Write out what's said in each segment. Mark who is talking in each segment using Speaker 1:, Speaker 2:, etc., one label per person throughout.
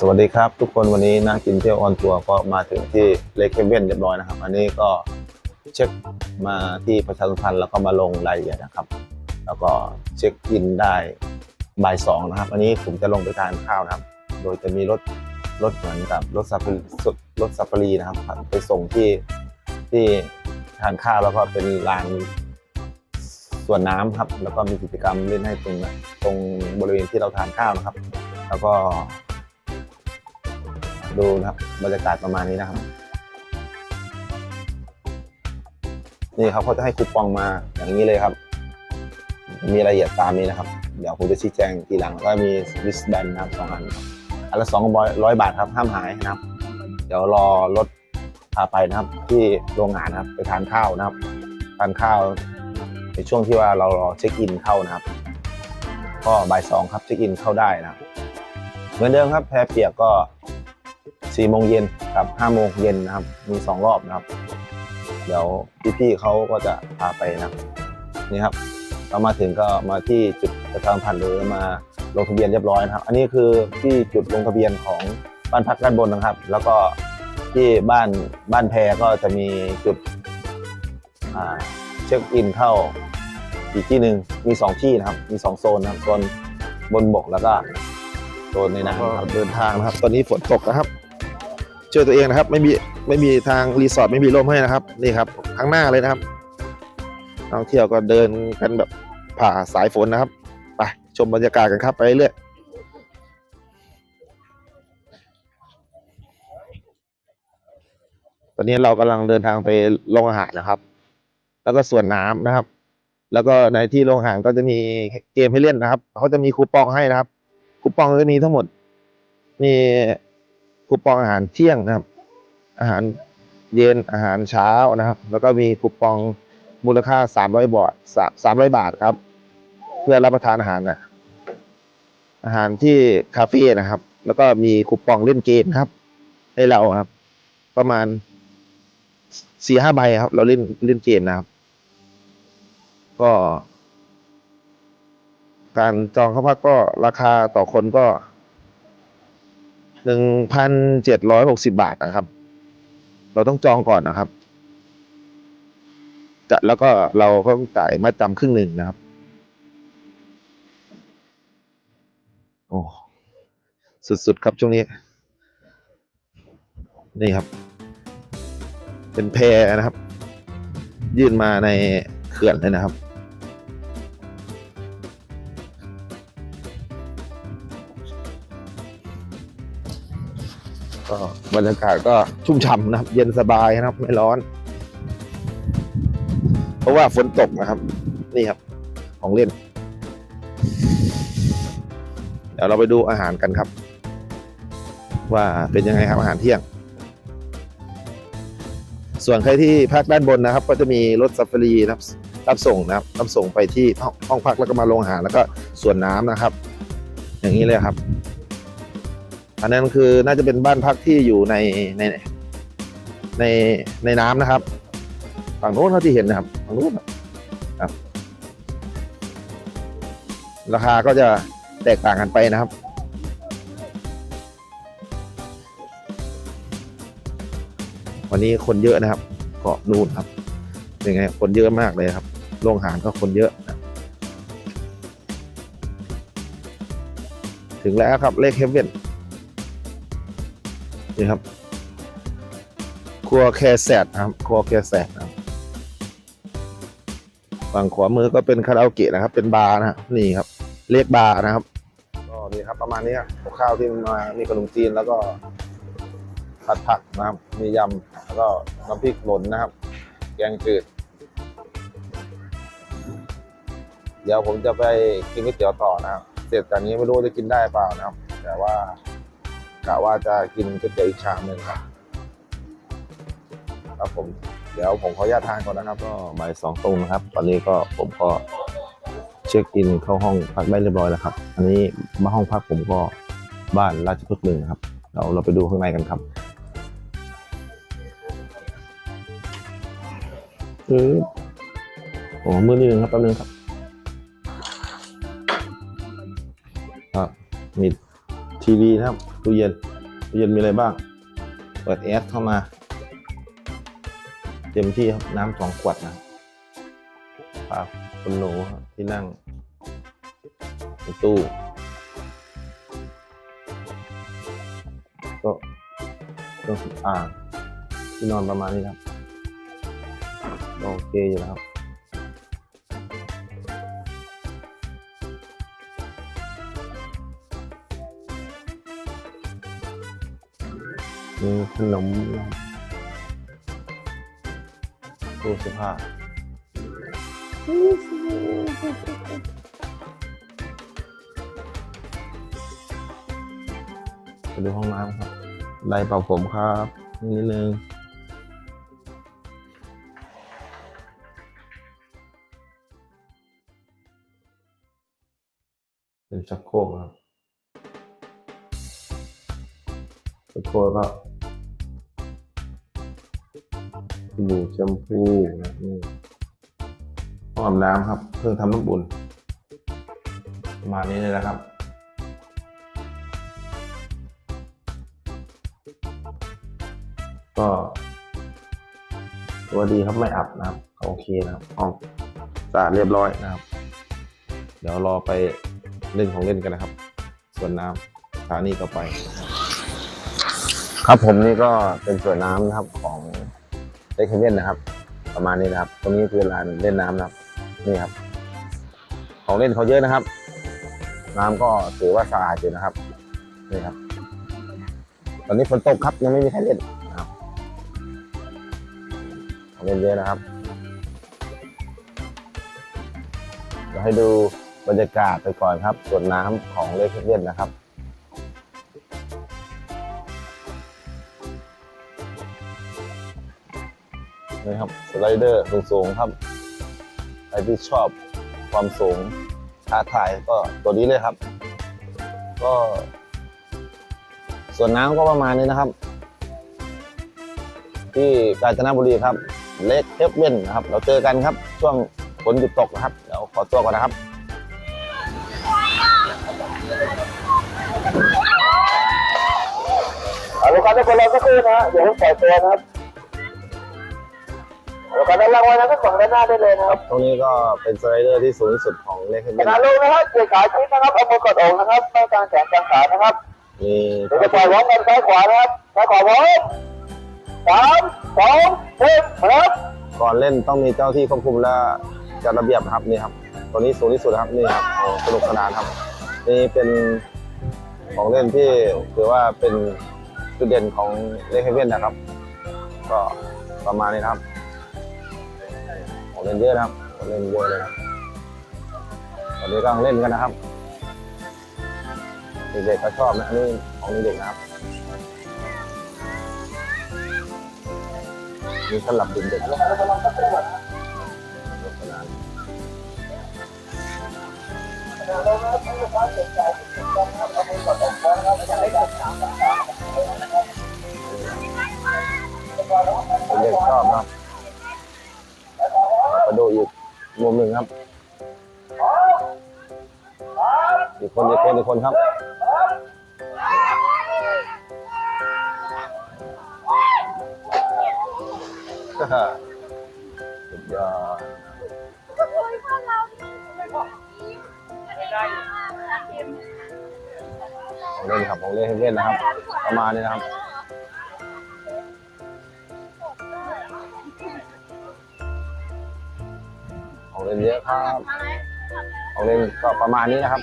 Speaker 1: สวัสดีครับทุกคนวันนี้นะกินเที่ยวออนทัวร์ก็มาถึงที่เลคเคเว่นเรียบร้อยนะครับ อันนี้ก็เช็คมาที่ประชาสัมพันธ์แล้วก็มาลงรายละเอียดนะครับ แล้วก็เช็คอินได้บ่ายสองนะครับ อันนี้ผมจะลงไปทานข้าวนะครับ โดยจะมีรถรถเหมือนกับรถซาฟารีรถซาฟารีนะครับ ไปส่งที่ที่ทานข้าวแล้วก็เป็นลานสวนน้ำครับ แล้วก็มีกิจกรรมเล่นให้ตรงตรงบริเวณที่เราทานข้าวนะครับ แล้วก็ ดูนะครับบรรยากาศประมาณนี้นะครับ นี่ครับเขาจะให้คูปองมาอย่างนี้เลยครับ มีรายละเอียดตามนี้นะครับ เดี๋ยวผมจะชี้แจงทีหลังก็มีวิสแบนนะครับสองอันอันละสองร้อยบาทครับห้ามหายนะครับ เดี๋ยวรอรถพาไปนะครับ ที่โรงงานนะครับไปทานข้าวนะครับทานข้าวในช่วงที่ว่าเรารอเช็คอินเข้านะครับ ก็บ่ายสองครับเช็คอินเข้าได้นะครับเหมือนเดิมครับแพรเปียกก็ สี่โมงเย็นกับห้าโมงเย็นนะครับ มีสองรอบนะครับ เดี๋ยวพี่ๆเขาก็จะพาไปนะนี่ครับเรามาถึงก็มาที่จุดประชาสัมพันธ์หรือมาลงทะเบียนเรียบร้อยนะครับ อันนี้คือที่จุดลงทะเบียนของบ้านพักด้านบนนะครับ แล้วก็ที่บ้านบ้านแพรก็จะมีจุดเช็คอินเข้าอีกที่หนึ่งมีสองที่นะครับ มีสองโซนนะครับโซนบนบกแล้วก็โซนในน้ำครับเดินทางนะครับ ตอนนี้ฝนตกนะครับ ช่วยตัวเองนะครับ ไม่มีไม่มีทางรีสอร์ทไม่มีร่มให้นะครับนี่ครับข้างหน้าเลยนะครับนักท่องเที่ยวก็เดินกันแบบผ่าสายฝนนะครับไปชมบรรยากาศกันครับไปเรื่อยตอนนี้เรากำลังเดินทางไปโรงอาหารนะครับ แล้วก็ส่วนน้ำนะครับ แล้วก็ในที่โรงอาหารก็จะมีเกมให้เล่นนะครับเขาจะมีคูปองให้นะครับ คูปองจะมีทั้งหมดมี คูปองอาหารเที่ยงนะครับ อาหารเย็นอาหารเช้านะครับ แล้วก็มีคูปองมูลค่าสามร้อยบาทสามร้อยบาทครับ เพื่อรับประทานอาหารนะอาหารที่คาเฟ่นะครับ แล้วก็มีคูปองเล่นเกมครับ ให้เราครับ ประมาณสี่ห้าใบครับ เราเล่นเล่นเกมนะครับ ก็ การจองเข้าพักก็ราคาต่อคนก็ หนึ่งพันเจ็ดร้อยหกสิบาทนะครับ เราต้องจองก่อนนะครับจะแล้วก็เราก็ต้องจ่ายมาจำครึ่งหนึ่งนะครับ โอ้สุดๆครับช่วงนี้ นี่ครับ เป็นแพนะครับ ยื่นมาในเขื่อนเลยนะครับ ก็บรรยากาศก็ชุ่มฉ่ำนะครับ เย็นสบายนะครับ ไม่ร้อน เพราะว่าฝนตกนะครับ นี่ครับ ของเล่น เดี๋ยวเราไปดูอาหารกันครับ ว่าเป็นยังไงครับอาหารเที่ยง ส่วนใครที่พักด้านบนนะครับ ก็จะมีรถซัฟฟารีนะครับรับส่งนะครับรับส่งไปที่ห้องห้องพักแล้วก็มาลงอาหารแล้วก็ส่วนน้ำนะครับ อย่างนี้เลยครับ อันนั้นคือน่าจะเป็นบ้านพักที่อยู่ในในในในน้ำนะครับฝั่งโน้นเท่าที่เห็นนะครับฝั่งโน้นครับ ราคาก็จะแตกต่างกันไปนะครับวันนี้คนเยอะนะครับ เกาะนูนครับยังไงคนเยอะมากเลยครับโรงอาหารก็คนเยอะนะถึงแล้วครับเลขเฮฟเว่น นี่ครับ ครัวแคแซดนะครับ ครัวแคแซดนะครับฝั่งขวามือก็เป็นคาราโอเกะนะครับ เป็นบาร์นะฮะนี่ครับเรียกบาร์นะครับก็นี่ครับประมาณนี้ครับข้าวที่มามีขนมจีนแล้วก็ผัดผักนะครับ มียำแล้วก็น้ำพริกหล่นนะครับ แกงจืด เดี๋ยวผมจะไปกินก๋วยเตี๋ยวต่อนะครับ เสร็จจากนี้ไม่รู้จะกินได้เปล่านะครับ แต่ว่า กะว่าจะกินก๋วยเตี๋ยวอีกชามหนึ่งครับครับผมเดี๋ยวผมขออนุญาตทานก่อนนะครับ ก็บ่ายสองตรงนะครับ ตอนนี้ก็ผมก็เช็คอินเข้าห้องพักได้เรียบร้อยแล้วครับ อันนี้มาห้องพักผมก็บ้านราชพฤกษ์หนึ่งครับ เราเราไปดูข้างในกันครับเออโอ้มือนิดนึงครับแป๊บนึงครับครับมีทีวีนะครับตู้เย็นตู้เย็นมีอะไรบ้าง เปิดแอร์เข้ามา เต็มที่ครับน้ำสองขวดนะฝากคุณหนูที่นั่งในตู้ ก็เครื่องสำอางที่นอนประมาณนี้ครับ โอเคอยู่แล้วครับ มีขนมตู้เสื้อผ้าไปดูห้องน้ำครับไดร์เป่าผมครับนิดนึงเป็นชักโครกครับชักโครกก็ สบู่แชมพูนะนี่ห้องอาบน้ำครับ เครื่องทำน้ำอุ่นประมาณนี้เลยนะครับก็ตัวดีครับไม่อับนะครับ โอเคนะครับห้องสะอาดเรียบร้อยนะครับ เดี๋ยวรอไปเล่นของเล่นกันนะครับ ส่วนน้ำสถานีต่อไป ครับผมนี่ก็เป็นส่วนน้ำนะครับของ เล็กเฮเว่นนะครับ ประมาณนี้นะครับ ตรงนี้คือลานเล่นน้ำนะครับ นี่ครับ ของเล่นเขาเยอะนะครับ น้ำก็ถือว่าสะอาดอยู่นะครับ นี่ครับ ตอนนี้ฝนตกครับยังไม่มีใครเล่นนะครับของเล่นเยอะนะครับเดี๋ยวให้ดูบรรยากาศไปก่อนครับส่วนน้ำของเล็กเฮเว่นนะครับ นี่ครับสไลเดอร์สูงๆครับใครที่ชอบความสูงท้าทายก็ตัวนี้เลยครับ ก็ ส่วนน้ำก็ประมาณนี้นะครับ ที่กาญจนบุรีครับ เล็กเทปเว่นนะครับ เราเจอกันครับ ช่วงฝนหยุดตกนะครับเดี๋ยวขอตัวก่อนนะครับ
Speaker 2: เอาลูกค้าทุกคนรอสักครู่นะฮะเดี๋ยวผมปล่อยตัวนะครับ ลูกค้าด้านล่างไว้นะทั้งฝั่งด้านหน้าได้เลยนะครับ
Speaker 1: ตรงนี้ก็เป็นสไลเดอร์ที่สูงที่สุดของเล็กเทป
Speaker 2: ข
Speaker 1: เว่น
Speaker 2: ณะลงนะครับเกี่ยวขาชิ้นนะครับเอามือกดอกนะครับไม่กางแขนกางขานะครับ
Speaker 1: มี
Speaker 2: เดี๋ยวจะปล่อยพร้อมกันซ้ายขวานะครับซ้ายขวาพร้อมสามสองหนึ่งนะครับ
Speaker 1: ก่อนเล่นต้องมีเจ้าที่ควบคุมและจัดระเบียบนะครับนี่ครับตัวนี้สูงที่สุดนะครับนี่ครับโอ้สนุกสนานครับ นี่เป็นของเล่นที่ถือว่าเป็นจุดเด่นของเล็กเฮเว่นนะครับ ก็ประมาณนี้นะครับ ของเล่นเยอะนะครับของเล่นเยอะเลยครับตอนนี้กำลังเล่นกันนะครับเด็กๆก็ชอบนะอันนี้ของเด็กนะครับมีสำหรับด็กๆสนุกเด็กชอบ ครับมาดูอีกมุมหนึ่งครับ อีกคนอีกคนอีกคนครับสุดยอดของเล่นครับของเล่นให้เล่นนะครับ ประมาณนี้นะครับ เยอะครับของเล่นก็ประมาณนี้นะครับ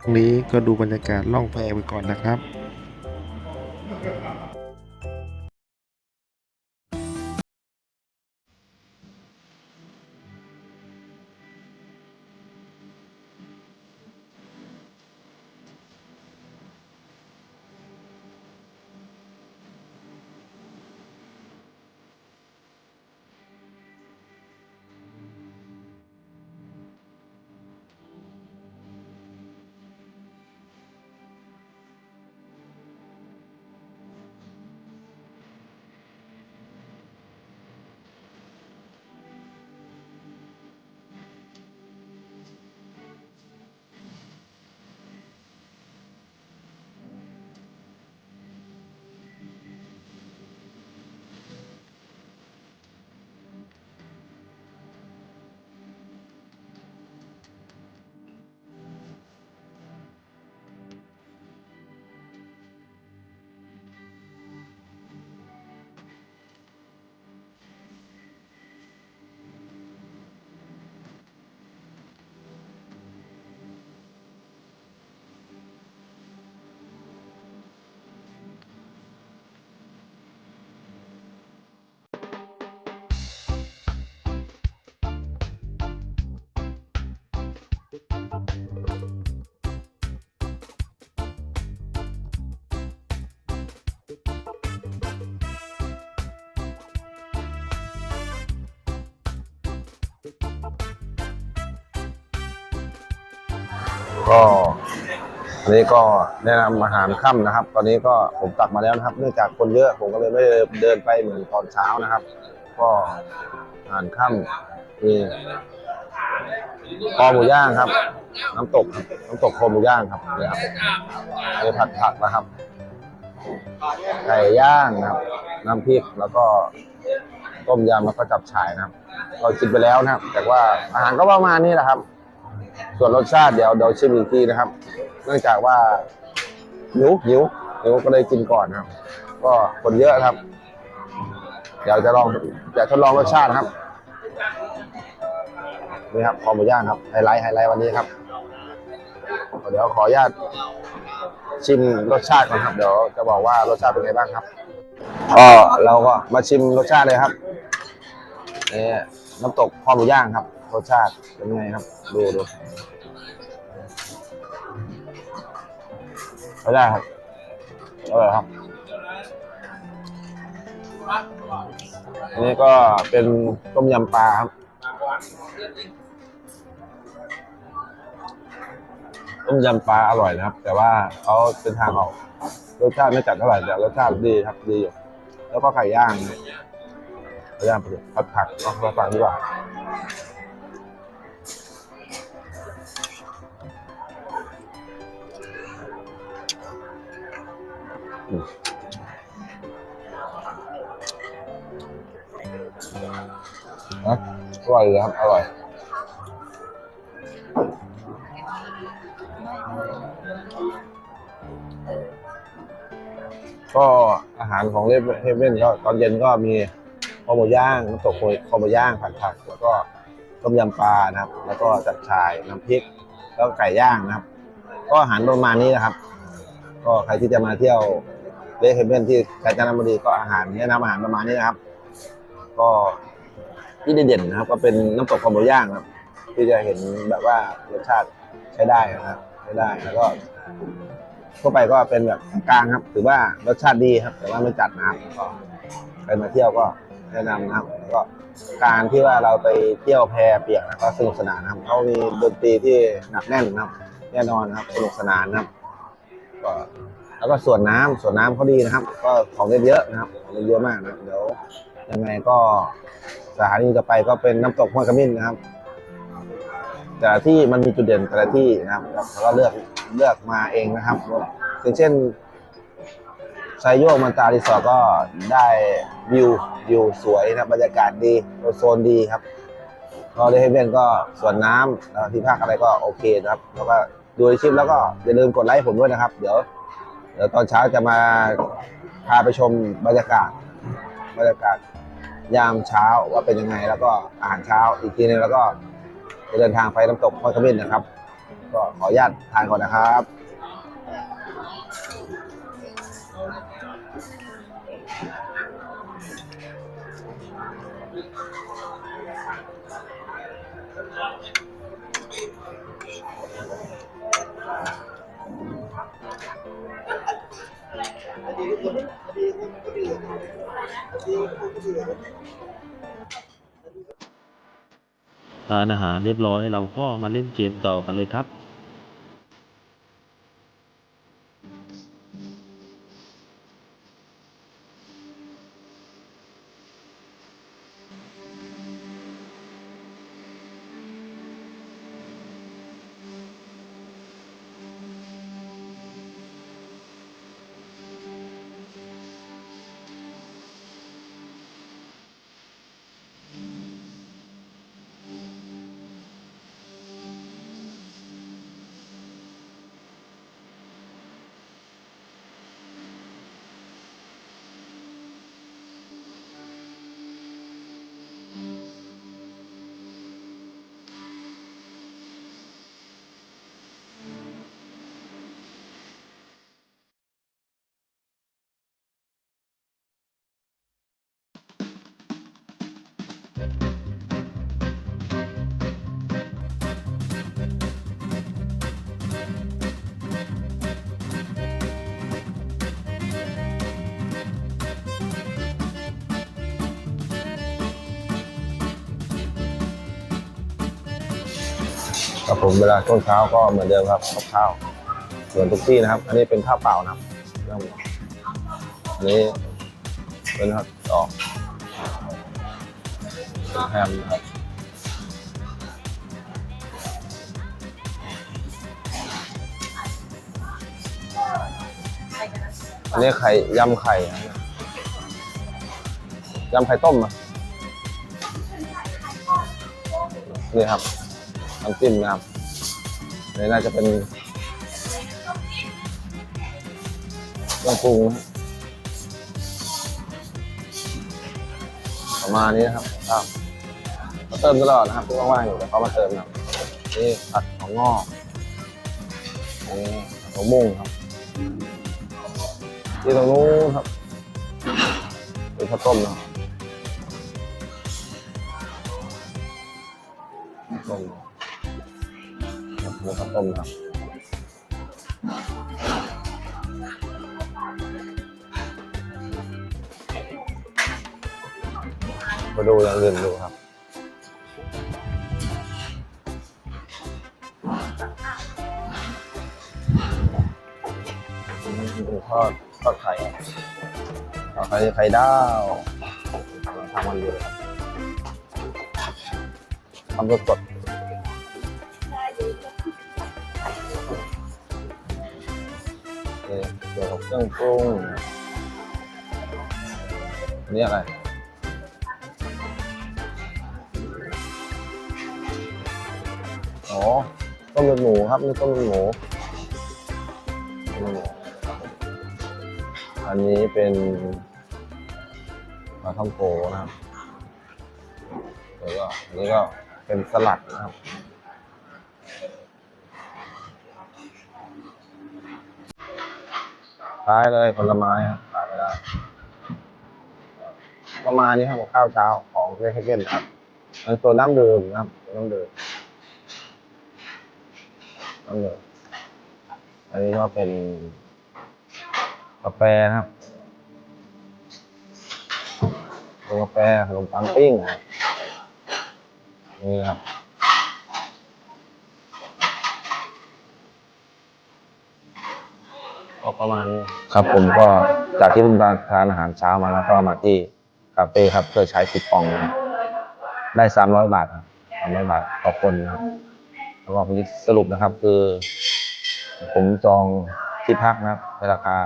Speaker 3: ตรงนี้ก็ดูบรรยากาศล่องแพไปก่อนนะครับ
Speaker 1: ก็อันนี้ก็แนะนำอาหารค่ำนะครับ ตอนนี้ก็ผมตักมาแล้วนะครับ เนื่องจากคนเยอะผมก็เลยไม่ได้เดินไปเหมือนตอนเช้านะครับ ก็อาหารค่ำมีคอหมูย่างครับ น้ำตกน้ำตกคอหมูย่างครับเนี่ยครับอันนี้ผัดผักนะครับไก่ย่างนะครับ น้ำพริกแล้วก็ต้มยำแล้วก็จับฉ่ายนะครับ เรากินไปแล้วนะครับ แต่ว่าอาหารก็ประมาณนี้แหละครับ ส่วนรสชาติเดี๋ยวเดี๋ยวชิมอีกทีนะครับ เนื่องจากว่าหิวหิวหิวก็เลยกินก่อนนะครับ ก็คนเยอะครับเดี๋ยวจะลองจะทดลองรสชาตินะครับนี่ครับคอหมูย่างครับไฮไลท์ไฮไลท์วันนี้ครับ เดี๋ยวขออนุญาตชิมรสชาติก่อนครับ เดี๋ยวจะบอกว่ารสชาติเป็นไงบ้างครับก็เราก็มาชิมรสชาติเลยครับนี่น้ำตกคอหมูย่างครับ รสชาติเป็นไงครับ ดูดูไม่ได้ครับอร่อยครับอันนี้ก็เป็นต้มยำปลาครับ ต้มยำปลาอร่อยนะครับ แต่ว่าเขาเป็นทางออกรสชาติไม่จัดเท่าไหร่แต่รสชาติดีครับดีอยู่แล้วก็ไก่ย่างไก่ย่างไปเลยผัดผักเอาผัดผักดีกว่า นะอร่อยเลยครับ อร่อย ก็อาหารของเลเฮเว่นก็ตอนเย็นก็มีข้าวหมูย่างน้ำตกข้าวหมูย่างผัดผัก แล้วก็ต้มยำปลานะครับ แล้วก็จัดฉ่ายน้ำพริก แล้วไก่ย่างนะครับ ก็อาหารประมาณนี้นะครับ ก็ใครที่จะมาเที่ยว เลเฮเว่นที่กาญจนบุรีก็อาหารแนะนำอาหารประมาณนี้นะครับ ก็ที่เด่นๆนะครับ ก็เป็นน้ำตกข้าวหมูย่างครับ ที่จะเห็นแบบว่ารสชาติใช้ได้นะครับใช้ได้แล้วก็ทั่วไปก็เป็นแบบกลางครับถือว่ารสชาติดีครับ แต่ว่าไม่จัดนะครับก็ใครมาเที่ยวก็แนะนำนะครับแล้วก็การที่ว่าเราไปเที่ยวแพเปียกนะก็สนุกสนานนะครับเขามีดนตรีที่หนักแน่นนะครับ แน่นอนนะครับสนุกสนานนะครับก็ แล้วก็ส่วนน้ำส่วนน้ำเขาดีนะครับ ก็ของเล่นเยอะนะครับของเล่นเยอะมากนะเดี๋ยวยังไงก็สถานีจะไปก็เป็นน้ำตกห้วยขมิ้นนะครับ แต่ที่มันมีจุดเด่นแต่ละที่นะครับแล้วก็เลือกเลือกมาเองนะครับอย่างเช่นไซโยกมันตารีสอร์ทก็ได้วิววิวสวยนะบรรยากาศดีโซนดีครับก็ได้ให้เพื่อนก็ส่วนน้ำแล้วที่พักอะไรก็โอเคนะครับ แล้วก็ดูในคลิปแล้วก็อย่าลืมกดไลค์ผมด้วยนะครับ เดี๋ยว เดี๋ยวตอนเช้าจะมาพาไปชมบรรยากาศบรรยากาศยามเช้าว่าเป็นยังไง แล้วก็อาหารเช้าอีกทีนึงแล้วก็จะเดินทางไปน้ำตกพอยขมิ้นนะครับ ก็ขออนุญาตทานก่อนนะครับ
Speaker 4: ทานอาหารเรียบร้อย เราก็มาเล่นเกมต่อกันเลยครับ
Speaker 1: ครับผมเวลาช่วงเช้าก็เหมือนเดิมครับกับข้าวส่วนทุกที่นะครับ อันนี้เป็นข้าวเปล่านะครับอันนี้เป็นครับดอกเป็นแฮมนะครับอันนี้ไข่ยำไข่ยำไข่ต้มอะนี่ครับ น้ำจิ้มนะครับนี่น่าจะเป็นเครื่องปรุงนะครับประมาณนี้นะครับครับเขาเติมตลอดนะครับที่ว่างๆอยู่แต่เขามาเติมนะนี่ผัดของงอกนี่หัวมุ่งครับที่ตรงนู้นครับเป็นข้าวต้มนะครับ ต้มครับมาดูอย่างอื่นดูครับดูทอดทอดไข่ทอดไข่ไข่ดาวทำมันเลยครับทำสดสดๆ เกี่ยวกับเครื่องปรุงอันนี่อะไรอ๋อต้มเลือดหมูครับนี่ต้มหมูต้มเลือดหมูอันนี้เป็นปลาท่องโกนะครับแล้วก็อันนี้ก็เป็นสลัดนะครับ ท้ายเลยผลไม้ครับขาดไม่ได้ประมาณนี้ครับข้าวเช้าของเรคเกนครับอันตัวน้ำดื่มนะครับตัวน้ำดื่มน้ำดื่มอันนี้ก็เป็นกาแฟนะครับเป็นกาแฟขนมปังปิ้งครับนี่ครับ ก็ประมาณนี้ครับผมก็จากที่เพิ่งทานอาหารเช้ามาแล้วก็มาที่คาเฟ่ครับเพื่อใช้คูปองนะครับได้สามร้อยบาทครับสามร้อยบาทต่อคนนะครับแล้วก็ผมจะสรุปนะครับคือ ผมจองที่พักนะครับในราคา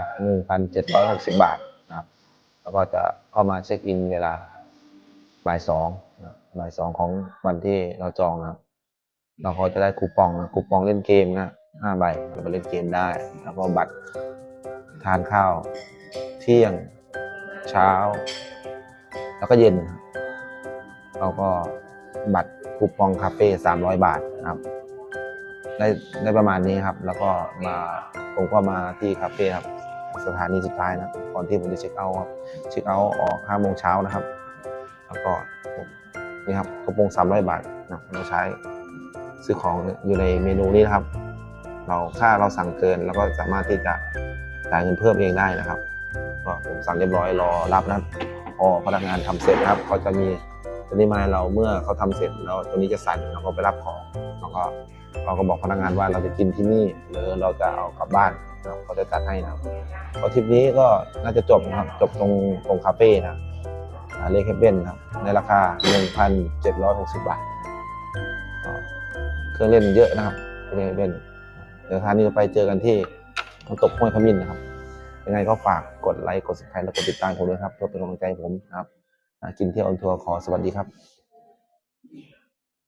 Speaker 1: 1,760บาทนะครับ แล้วก็จะเข้ามาเช็คอินเวลาบ่ายสองนะครับบ่ายสองของวันที่เราจองนะครับเราก็จะได้คูปองนะคูปองเล่นเกมนะ ห้าใบเราไปเล่นเกมได้ แล้วก็บัตรทานข้าว เที่ยงเช้า แล้วก็เย็นนะครับแล้วก็บัตรคูปองคาเฟ่300บาทนะครับ ได้ได้ประมาณนี้ครับ แล้วก็มาผมก็มาที่คาเฟ่ครับ สถานีสุดท้ายนะก่อนที่ผมจะเช็คเอาท์ครับเช็คเอาท์ออก5โมงเช้านะครับ แล้วก็นี่ครับกระโปรง300บาทนะเราใช้ซื้อของอยู่ในเมนูนี้นะครับ เราค่าเราสั่งเกินแล้วก็สามารถที่จะจ่ายเงินเพิ่มเองได้นะครับก็ผมสั่งเรียบร้อยรอรับนะพอพนักงานทำเสร็จนะครับเขาจะมีตัวนี้มาให้เราเมื่อเขาทำเสร็จแล้วตัวนี้จะสั่นเราก็ไปรับของแล้วก็เราก็บอกพนักงานว่าเราจะกินที่นี่หรือเราจะเอากลับบ้านเขาจะจัดให้นะครับพอทริปนี้ก็น่าจะจบนะครับจบตรงตรงคาเฟ่นะครับเคเบนครับในราคา 1,760 บาทเครื่องเล่นเยอะนะครับเลคเบน เดี๋ยวทานนี้ไปเจอกันที่น้ำตกห้วยขมิ้นนะครับยังไงก็ฝากกดไลค์กด subscribe และกดติดตามผมด้วยครับเพื่อเป็นกำลังใจผมนะครับกินเที่ยวออนทัวร์ขอสวัสดีครับ